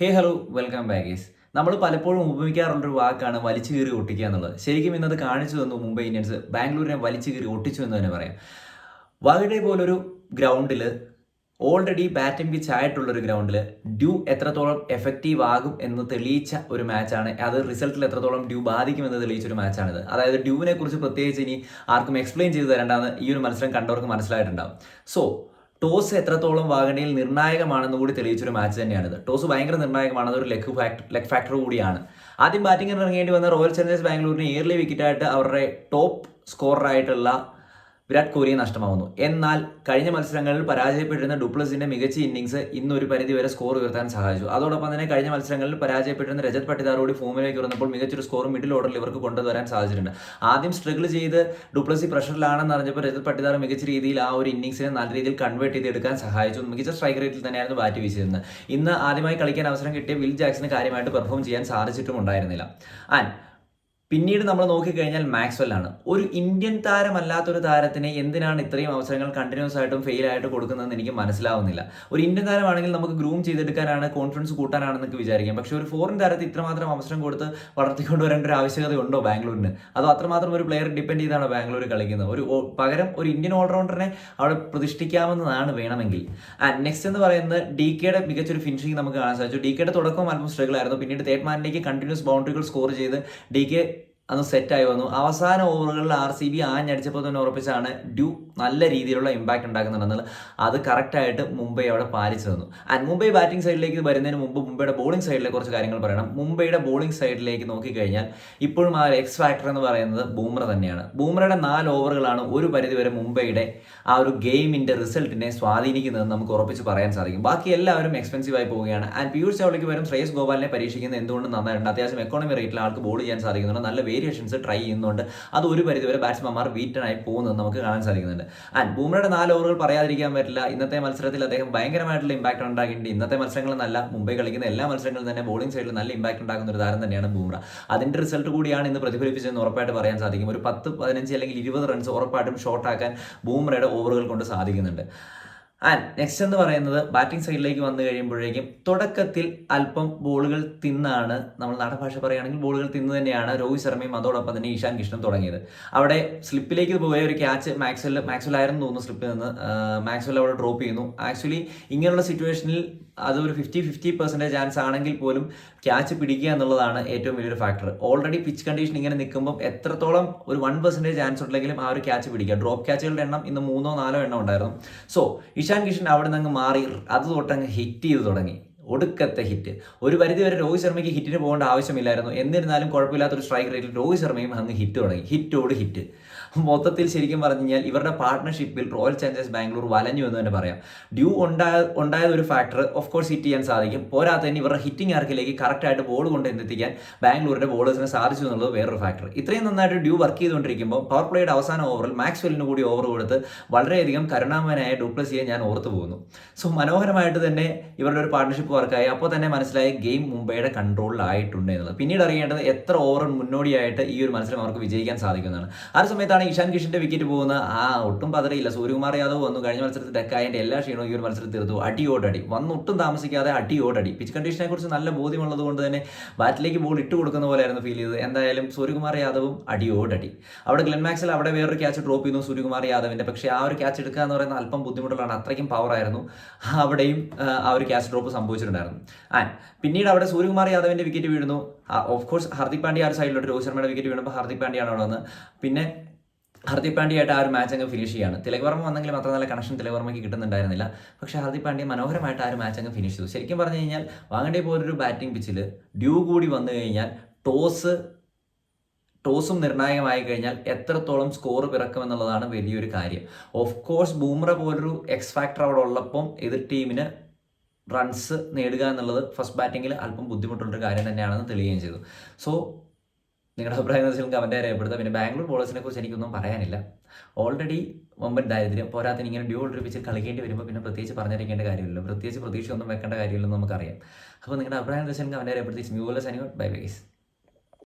ഹേ hello welcome ബാഗേസ് നമ്മൾ പലപ്പോഴും ഉപയോഗിക്കാറുള്ളൊരു വാക്കാണ് വലിച്ചു കീറി ഒട്ടിക്കുക എന്നുള്ളത്. ശരിക്കും ഇന്നത് കാണിച്ചു തന്നു മുംബൈ ഇന്ത്യൻസ് ബാംഗ്ലൂരിനെ വലിച്ചു കീറി ഒട്ടിച്ചു എന്ന് തന്നെ പറയാം. വകടെ പോലൊരു ഗ്രൗണ്ടിൽ ഓൾറെഡി ബാറ്റിംഗ് പിച്ച് ആയിട്ടുള്ളൊരു ഗ്രൗണ്ടിൽ ഡ്യൂ എത്രത്തോളം എഫക്റ്റീവ് ആകും എന്ന് തെളിയിച്ച ഒരു മാച്ചാണ് അത് റിസൾട്ടിൽ എത്രത്തോളം ഡ്യൂ ബാധിക്കുമെന്ന് തെളിയിച്ച ഒരു മാച്ചാണിത് അതായത് ഡ്യൂവിനെ കുറിച്ച് പ്രത്യേകിച്ച് ഇനി ആർക്കും എക്സ്പ്ലെയിൻ ചെയ്ത് തരേണ്ടെന്ന് ഈ ഒരു മത്സരം കണ്ടവർക്ക് മനസ്സിലായിട്ടുണ്ടാവും. സോ ടോസ് എത്രത്തോളം വാഗണയിൽ നിർണായകമാണെന്ന് കൂടി തെളിയിച്ചൊരു മാച്ച് തന്നെയാണിത്. ടോസ് ഭയങ്കര നിർണായകമാണ് അതൊരു ലെഗ് ഫാക്ടർ ലെഗ് ഫാക്ടർ കൂടിയാണ്. ആദ്യം ബാറ്റിംഗിന് ഇറങ്ങേണ്ടി വന്ന റോയൽ ചലഞ്ചേഴ്സ് ബാംഗ്ലൂരിന് ഇയർലി വിക്കറ്റായിട്ട് അവരുടെ ടോപ്പ് സ്കോററായിട്ടുള്ള വിരാട് കോഹ്ലിയെ നഷ്ടമാവുന്നു. എന്നാൽ കഴിഞ്ഞ മത്സരങ്ങളിൽ പരാജയപ്പെട്ടിരുന്ന ഡുപ്ലസിന്റെ മികച്ച ഇന്നിംഗ്സ് ഇന്ന് ഒരു പരിധി വരെ സ്കോർ ഉയർത്താൻ സഹായിച്ചു. അതോടൊപ്പം തന്നെ കഴിഞ്ഞ മത്സരങ്ങളിൽ പരാജയപ്പെട്ടിരുന്ന രജത് പട്ടിദാറോട് ഫോമിലേക്ക് വന്നപ്പോൾ മികച്ചൊരു സ്കോർ മിഡിൽ ഓർഡറിൽ ഇവർക്ക് കൊണ്ടുവരാൻ സാധിച്ചിട്ടുണ്ട്. ആദ്യം സ്ട്രഗിൾ ചെയ്ത് ഡുപ്ലസി പ്രഷറിലാണെന്ന് അറിഞ്ഞപ്പോൾ രജത് പട്ടിദാർ മികച്ച രീതിയിൽ ആ ഒരു ഇന്നിംഗ്സിനെ നല്ല രീതിയിൽ കൺവേർട്ട് ചെയ്തെടുക്കാൻ സഹായിച്ചു. മികച്ച സ്ട്രൈക്ക് റേറ്റിൽ തന്നെയായിരുന്നു ബാറ്റ് വീശിയിരുന്നത്. ഇന്ന് ആദ്യമായി കളിക്കാൻ അവസരം കിട്ടിയ വിൽ ജാക്സിന് കാര്യമായിട്ട് പെർഫോം ചെയ്യാൻ സാധിച്ചിട്ടും ഉണ്ടായിരുന്നില്ല. ആൻഡ് പിന്നീട് നമ്മൾ നോക്കിക്കഴിഞ്ഞാൽ മാക്സ്വെൽ ആണ് ഒരു ഇന്ത്യൻ താരമല്ലാത്തൊരു താരത്തിന് എന്തിനാണ് ഇത്രയും അവസരങ്ങൾ കണ്ടിന്യൂസ് ആയിട്ടും ഫെയിൽ ആയിട്ട് കൊടുക്കുന്നതെന്ന് എനിക്ക് മനസ്സിലാവുന്നില്ല. ഒരു ഇന്ത്യൻ താരമാണെങ്കിൽ നമുക്ക് ഗ്രൂം ചെയ്തെടുക്കാനാണ് കോൺഫിഡൻസ് കൂട്ടാനാണെന്നൊക്കെ വിചാരിക്കാം. പക്ഷേ ഒരു ഫോറിൻ താരത്തെ ഇത്രമാത്രം അവസരം കൊടുത്ത് വളർത്തിക്കൊണ്ടുവരേണ്ട ഒരു ആവശ്യകത ഉണ്ടോ ബാംഗ്ലൂരിന്? അതോ അത്രമാത്രം ഒരു പ്ലെയർ ഡിപ്പെൻഡ് ചെയ്താണ് ബാംഗ്ലൂർ കളിക്കുന്നത്? ഒരു പകരം ഒരു ഇന്ത്യൻ ഓൾറൗണ്ടറിനെ അവിടെ പ്രതിഷ്ഠിക്കാമെന്നതാണ് വേണമെങ്കിൽ. ആൻഡ് നെക്സ്റ്റ് എന്ന് പറയുന്നത് ഡി കെയുടെ മികച്ചൊരു ഫിനിഷിംഗ് നമുക്ക് കാണാൻ സാധിച്ചു. ഡി കെയുടെ തുടക്കം അല്പം സ്ട്രഗിൾ ആയിരുന്നു. പിന്നീട് തേർഡ് കണ്ടിന്യൂസ് ബൗണ്ടറികൾ സ്കോർ ചെയ്ത് ഡി കെ അന്ന് സെറ്റായി വന്നു. അവസാന ഓവറുകളിൽ ആർ സി ബി ആഞ്ഞടിച്ചപ്പോൾ തന്നെ ഉറപ്പിച്ചാണ് ഡ്യൂ നല്ല രീതിയിലുള്ള ഇമ്പാക്ട് ഉണ്ടാക്കുന്നുണ്ടെന്നുള്ളത് അത് കറക്റ്റായിട്ട് മുംബൈ അവിടെ പാലിച്ചു തന്നു. ആൻഡ് മുംബൈ ബാറ്റിംഗ് സൈഡിലേക്ക് വരുന്നതിന് മുമ്പ് മുംബൈയുടെ ബോളിംഗ് സൈഡിലെ കുറച്ച് കാര്യങ്ങൾ പറയണം. മുംബൈയുടെ ബോളിംഗ് സൈഡിലേക്ക് നോക്കിക്കഴിഞ്ഞാൽ ഇപ്പോഴും ആ എക്സ് ഫാക്ടർ എന്ന് പറയുന്നത് ബൂമ്ര തന്നെയാണ്. ബൂമ്രയുടെ നാല് ഓവറുകളാണ് ഒരു പരിധിവരെ മുംബൈയുടെ ആ ഒരു ഗെയിമിന്റെ റിസൾട്ടിനെ സ്വാധീനിക്കുന്നതെന്ന് നമുക്ക് ഉറപ്പിച്ച് പറയാൻ സാധിക്കും. ബാക്കി എല്ലാവരും എക്സ്പെൻസീവ് ആയി പോവുകയാണ്. ആൻഡ് പീയൂഷ് ചൗളയ്ക്ക് വരും ശ്രേയസ് ഗോപാലിനെ പരീക്ഷിക്കുന്നത് എന്തുകൊണ്ട് നന്നായിട്ടുണ്ട്. അത്യാവശ്യം എക്കോണമി റേറ്റിൽ ആൾക്ക് ബോൾ ചെയ്യാൻ സാധിക്കുന്നുണ്ട്. നല്ല വേരിയേഷൻസ് ട്രൈ ചെയ്യുന്നുണ്ട്. അത് ഒരു പരിധിവരെ ബാറ്റ്സ്മാൻമാർ വീറ്റനായി പോകുന്നത് നമുക്ക് കാണാൻ സാധിക്കുന്നുണ്ട്. ആൻഡ് ബൂമറയുടെ നാല് ഓവറുകൾ പറയാതിരിക്കാൻ പറ്റില്ല. ഇന്നത്തെ മത്സരത്തിൽ അദ്ദേഹം ഭയങ്കരമായിട്ടുള്ള ഇമ്പാക്ട് ഉണ്ടാക്കിയിട്ടുണ്ട്. ഇന്നത്തെ മത്സരങ്ങളെന്നല്ല മുംബൈ കളിക്കുന്ന എല്ലാ മത്സരങ്ങളും തന്നെ ബോളിംഗ് സൈഡിൽ നല്ല ഇമ്പാക്ട് ഉണ്ടാക്കുന്ന ഒരു താരം തന്നെയാണ് ബൂമറ അതിന്റെ റിസൾട്ട് കൂടിയാണ് ഇന്ന് പ്രതിഫലിപ്പിച്ചതെന്ന് ഉറപ്പായിട്ട് പറയാൻ സാധിക്കും. ഒരു പത്ത് പതിനഞ്ച് അല്ലെങ്കിൽ ഇരുപത് റൺസ് ഉറപ്പായിട്ടും ഷോർട്ടാക്കാൻ ബൂമറയുടെ ഓവറുകൾ കൊണ്ട് സാധിക്കുന്നുണ്ട്. ആൻഡ് നെക്സ്റ്റ് എന്ന് പറയുന്നത് ബാറ്റിംഗ് സൈഡിലേക്ക് വന്നു കഴിയുമ്പോഴേക്കും തുടക്കത്തിൽ അല്പം ബോളുകൾ തിന്നാണ് നമ്മൾ നാടഭാഷ പറയുകയാണെങ്കിൽ ബോളുകൾ തിന്നു തന്നെയാണ് രോഹിത് ശർമ്മയും അതോടൊപ്പം തന്നെ ഈശാൻ കിഷ്ണൻ തുടങ്ങിയത്. അവിടെ സ്ലിപ്പിലേക്ക് പോയ ഒരു ക്യാച്ച് മാക്സ്വൽ മാക്സ്വൽ ആയിരുന്നു തോന്നുന്നു സ്ലിപ്പിൽ നിന്ന്. മാക്സ്വൽ അവിടെ ഡ്രോപ്പ് ചെയ്യുന്നു. ആക്ച്വലി ഇങ്ങനെയുള്ള സിറ്റുവേഷനിൽ അതൊരു ഫിഫ്റ്റി ഫിഫ്റ്റി പെർസെന്റേജ് ചാൻസ് ആണെങ്കിൽ പോലും ക്യാച്ച് പിടിക്കുക എന്നുള്ളതാണ് ഏറ്റവും വലിയൊരു ഫാക്ടർ ഓൾറെഡി പിച്ച് കണ്ടീഷൻ ഇങ്ങനെ നിൽക്കുമ്പോൾ എത്രത്തോളം ഒരു വൺ പെർസെന്റേജ് ചാൻസ് ഉണ്ടെങ്കിലും ആ ഒരു ക്യാച്ച് പിടിക്കുക. ഡ്രോപ്പ് ക്യാച്ചുകളുടെ എണ്ണം ഇന്ന് മൂന്നോ നാലോ എണ്ണം ഉണ്ടായിരുന്നു. സോ ഇഷാൻ കിഷൻ അവിടെ നിന്ന് അങ്ങ് മാറി അത് തൊട്ടങ്ങ് ഹിറ്റ് ചെയ്ത് തുടങ്ങി. ഒടുക്കത്തെ ഹിറ്റ്. ഒരു പരിധി വരെ രോഹിത് ശർമ്മയ്ക്ക് ഹിറ്റിന് പോകേണ്ട ആവശ്യമില്ലായിരുന്നു. എന്നിരുന്നാലും കുഴപ്പമില്ലാത്തൊരു സ്ട്രൈക്ക് റേറ്റിൽ രോഹിത് ശർമ്മയും അങ്ങ് ഹിറ്റ് തുടങ്ങി. ഹിറ്റോട് ഹിറ്റ് മൊത്തത്തിൽ ശരിക്കും പറഞ്ഞു കഴിഞ്ഞാൽ ഇവരുടെ പാർട്ട്ണർഷിപ്പിൽ റോയൽ ചാലഞ്ചേഴ്സ് ബാംഗ്ലൂർ വലഞ്ഞു എന്ന് തന്നെ പറയാം. ഡ്യൂ ഉണ്ടായ ഉണ്ടായത് ഒരു ഫാക്ടർ ഓഫ് കോഴ്സ് ഹിറ്റ് ചെയ്യാൻ സാധിക്കും. പോരാത്തതിന് ഇവരുടെ ഹിറ്റിംഗ് ആർക്കിലേക്ക് കറക്റ്റായിട്ട് ബോൾ കൊണ്ട് എത്തിക്കാൻ ബാംഗ്ലൂരിന്റെ ബോളേഴ്സിന് സാധിച്ചു എന്നുള്ളത് വേറൊരു ഫാക്ടർ ഇത്രയും നന്നായിട്ട് ഡ്യൂ വർക്ക് ചെയ്തുകൊണ്ടിരിക്കുമ്പോൾ പവർ പ്ലേയുടെ അവസാന ഓവറിൽ മാക്സ്വെല്ലിന് കൂടി ഓവർ കൊടുത്ത് വളരെയധികം കരുണാമനായ ഡൂപ്ലസിയെ ഞാൻ ഓർത്തു പോകുന്നു സോ മനോഹരമായിട്ട് തന്നെ ഇവരുടെ ഒരു പാർട്ട്ണർഷിപ്പ് വർക്കായി അപ്പോൾ തന്നെ മനസ്സിലായി ഗെയിം മുംബൈയുടെ കൺട്രോളിലായിട്ടുണ്ട് എന്നുള്ളത്. പിന്നീട് അറിയേണ്ടത് എത്ര ഓവർ മുന്നോടിയായിട്ട് ഈ ഒരു മത്സരം അവർക്ക് വിജയിക്കാൻ സാധിക്കുന്നതാണ്. ആ സമയത്താണ് ഇഷാൻ കിഷന്റെ വിക്കറ്റ് പോകുന്നത്. ആ ഒട്ടും പതറിയില്ല. സൂര്യകുമാർ യാദവ് വന്നു. കഴിഞ്ഞ മത്സരത്തിൽ ഡെക്കായന്റെ എല്ലാ ക്ഷീണവും ഈ ഒരു മത്സരത്തിൽ തീർത്തു. അടിയോടടി. വന്ന് ഒട്ടും താമസിക്കാതെ അടിയോടടി. പിച്ച് കണ്ടീഷനെ കുറിച്ച് നല്ല ബോധ്യമുള്ളത് കൊണ്ട് തന്നെ ബാറ്റിലേക്ക് ബോൾ ഇട്ട് കൊടുക്കുന്ന പോലെയായിരുന്നു ഫീൽ ചെയ്തത്. എന്തായാലും സൂര്യകുമാർ യാദവും അടിയോടടി. അവിടെ ഗ്ലെൻ മാക്സിൽ അവിടെ വേറൊരു ക്യാച്ച് ഡ്രോപ്പ് ചെയ്യുന്നു സൂര്യകുമാർ യാദവിന്റെ. പക്ഷേ ആ ഒരു ക്യാച്ച് എടുക്കുക എന്ന് പറയുന്നത് അല്പം ബുദ്ധിമുട്ടുള്ളതാണ്. അത്രയ്ക്കും പവർ ആയിരുന്നു. അവിടെയും ആ, ഒരു ക്യാച്ച് ഡ്രോപ്പ് സംഭവിച്ചിട്ടുണ്ടായിരുന്നു ആൻഡ് പിന്നീട് അവിടെ സൂര്യകുമാർ യാദവിന്റെ വിക്കറ്റ് വീഴുന്നു. ഓഫ് കോഴ്സ് ഹർദിക് പാണ്ഡ്യ ആ സൈഡിലോട്ട് രോഹിത് ശർമ്മയുടെ വിക്കറ്റ് വീണപ്പോൾ ഹർദിക് പാണ്ഡ്യയാണ് അവിടെ വന്ന് പിന്നെ ഹർദിക് പാണ്ഡ്യയായിട്ട് ആ ഒരു മാച്ച് അങ്ങ് ഫിനിഷ് ചെയ്യാണ്. തിലക് വർമ്മ വന്നെങ്കിലും അത്ര നല്ല കണക്ഷൻ തിലക് വർമ്മയ്ക്ക് കിട്ടുന്നുണ്ടായിരുന്നില്ല. പക്ഷേ ഹർദിക് പാണ്ഡ്യ മനോഹരമായിട്ട് ആ ഒരു മാച്ച് അങ്ങ് ഫിനിഷ് ചെയ്തു. ശരിക്കും പറഞ്ഞു കഴിഞ്ഞാൽ വാങ്ങണ്ടേ പോലൊരു ബാറ്റിംഗ് പിച്ചിൽ ഡ്യൂ കൂടി വന്നു കഴിഞ്ഞാൽ ടോസ് ടോസും നിർണായകമായി കഴിഞ്ഞാൽ എത്രത്തോളം സ്കോർ പിറക്കുമെന്നുള്ളതാണ് വലിയൊരു കാര്യം. ഓഫ് കോഴ്സ് ബൂമ്ര പോലൊരു എക്സ് ഫാക്ടർ അവിടെ ഉള്ളപ്പം എതിർ ടീമിന് റൺസ് നേടുക എന്നുള്ളത് ഫസ്റ്റ് ബാറ്റിങ്ങിൽ അല്പം ബുദ്ധിമുട്ടുള്ളൊരു കാര്യം തന്നെയാണെന്ന് തെളിയുകയും ചെയ്തു. സോ നിങ്ങളുടെ അഭിപ്രായം എന്ന് വെച്ചാൽ കമന്റ് രേഖപ്പെടുത്തുക. പിന്നെ ബാംഗ്ലൂർ ബോളേഴ്സിനെ കുറിച്ച് എനിക്കൊന്നും പറയാനില്ല. ഓൾറെഡി വമ്പൻ ദാരിദ്ര്യം പോരാത്തിന് ഇങ്ങനെ ഡ്യൂ ഒളിപ്പിച്ച് കളിക്കേണ്ടി വരുമ്പോൾ പിന്നെ പ്രത്യേകിച്ച് പറഞ്ഞിരിക്കേണ്ട കാര്യമില്ല പ്രത്യേകിച്ച് പ്രതീക്ഷയൊന്നും വെക്കേണ്ട കാര്യമില്ലെന്ന് നമുക്കറിയാം. അപ്പോൾ നിങ്ങളുടെ അഭിപ്രായം എന്ന് വെച്ചാൽ കമന്റ് രേഖപ്പെടുത്തി. ബൈ ബൈസ്